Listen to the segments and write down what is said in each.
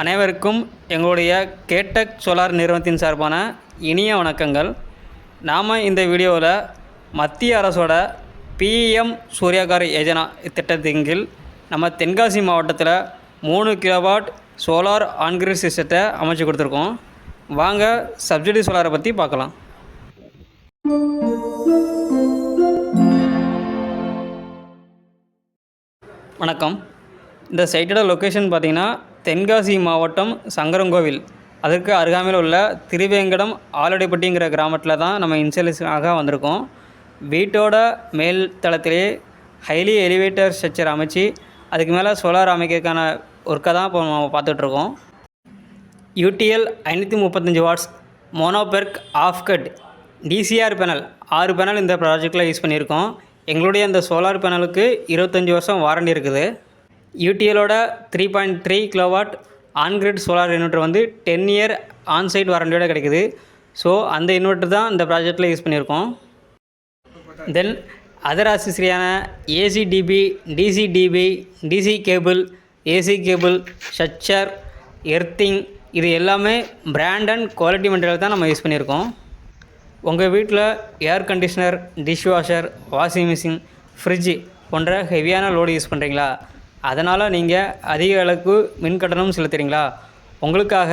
அனைவருக்கும் எங்களுடைய கேட்டக் சோலார் நிறுவனத்தின் சார்பான இனிய வணக்கங்கள். நாம் இந்த வீடியோவில் மத்திய அரசோட பிஎம் சூர்யாகார் யோஜனா திட்டத்தின் கீழ் நம்ம தென்காசி மாவட்டத்தில் மூணு கிலோவாட் சோலார் ஆன்கிரிட் சிஸ்டத்தை அமைச்சு கொடுத்துருக்கோம். வாங்க சப்சிடி சோலாரை பற்றி பார்க்கலாம். வணக்கம். இந்த சைட்டோட லொக்கேஷன் பார்த்தீங்கன்னா தென்காசி மாவட்டம் சங்கரங்கோவில். அதற்கு அருகாமையில் உள்ள திருவேங்கடம் ஆலடிப்பட்டிங்கிற கிராமத்தில் தான் நம்ம இன்சூரன்ஸாக வந்திருக்கோம். வீட்டோட மேல் தளத்திலே ஹைலி எலிவேட்டர் ஸ்ட்ரக்சர் அமைச்சு அதுக்கு மேலே சோலார் அமைக்கிறதுக்கான ஒர்க்கை தான் இப்போ நம்ம பார்த்துட்ருக்கோம். யூடிஎல் ஐநூற்றி முப்பத்தஞ்சு watts mono PERC half cut DCR panel ஆறு பேனல் இந்த ப்ராஜெக்டில் யூஸ் பண்ணியிருக்கோம். எங்களுடைய அந்த சோலார் பேனலுக்கு இருபத்தஞ்சி வருஷம் வாரண்டி இருக்குது. யூடிஎலோட three point three kilowatt on grid solar inverter வந்து டென் இயர் ஆன்சைட் வாரண்டியோட கிடைக்குது. ஸோ அந்த இன்வெர்ட்டர் தான் இந்த ப்ராஜெக்டில் யூஸ் பண்ணியிருக்கோம். Then other ஆக்சசரியான ACDB DCDB DC cable AC cable structure earthing இது எல்லாமே பிராண்ட் அண்ட் குவாலிட்டி மெட்டீரியல் தான் நம்ம யூஸ் பண்ணியிருக்கோம். உங்கள் வீட்டில் air conditioner dishwasher washing machine fridge போன்ற ஹெவியான லோடு யூஸ் பண்ணுறீங்களா அதனால் நீங்கள் அதிக அளவுக்கு மின் கட்டணம் செலுத்துகிறீங்களா உங்களுக்காக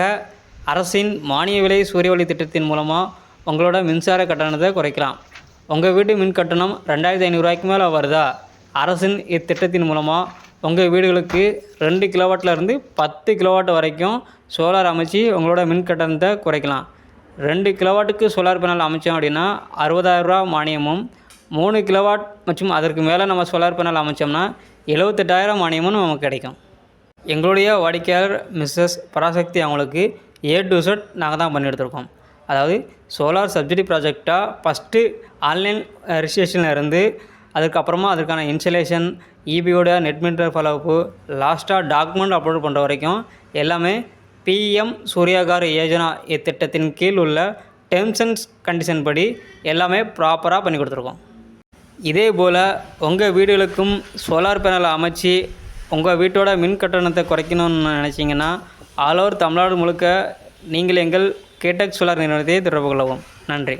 அரசின் மானிய விலை சூரிய ஒளி திட்டத்தின் மூலமாக உங்களோட மின்சார கட்டணத்தை குறைக்கலாம். உங்கள் வீட்டு மின் கட்டணம் ரெண்டாயிரத்தி ஐநூறுரூவாய்க்கு மேலே வருதா? அரசின் இத்திட்டத்தின் மூலமாக உங்கள் வீடுகளுக்கு ரெண்டு கிலோவாட்டில் பத்து கிலோவாட் வரைக்கும் சோலார் அமைச்சு உங்களோட மின் கட்டணத்தை குறைக்கலாம். ரெண்டு கிலோவாட்டுக்கு சோலார் பேனல் அமைச்சோம் அப்படின்னா அறுபதாயிரரூவா மானியமும் மூணு கிலோவாட் மற்றும் அதற்கு மேலே நம்ம சோலார் பேனல் அமைச்சோம்னா எழுபத்தெட்டாயிரம் மானியமும் நமக்கு கிடைக்கும். எங்களுடைய வாடிக்கையாளர் மிஸ்ஸஸ் பராசக்தி அவங்களுக்கு ஏ டு செட் நாங்கள் தான் பண்ணி எடுத்திருக்கோம் அதாவது சோலார் சப்சிடி ப்ராஜெக்டாக ஃபஸ்ட்டு ஆன்லைன் ரிஜிஸ்ட்ரேஷனில் இருந்து அதுக்கப்புறமா அதற்கான இன்ஸ்டலேஷன் இபியோட நெட் மீட்டர் ஃபாலோப்பு லாஸ்ட்டாக டாக்குமெண்ட் அப்லோட் பண்ணுற வரைக்கும் எல்லாமே பிஎம் சூர்யாகார் யோஜனா திட்டத்தின் கீழ் உள்ள டேர்ம்ஸ் அண்ட் கண்டிஷன் படி எல்லாமே ப்ராப்பராக பண்ணி கொடுத்துருக்கோம். இதே போல் உங்கள் வீடுகளுக்கும் சோலார் பேனலை அமைச்சு உங்கள் வீட்டோட மின் கட்டணத்தை குறைக்கணும்னு நினச்சிங்கன்னா ஆல் ஓவர் தமிழ்நாடு முழுக்க நீங்கள் எங்கள் கேட்டக் சோலார் நிறுவனத்தை தொடர்பு கொள்ளவும். நன்றி.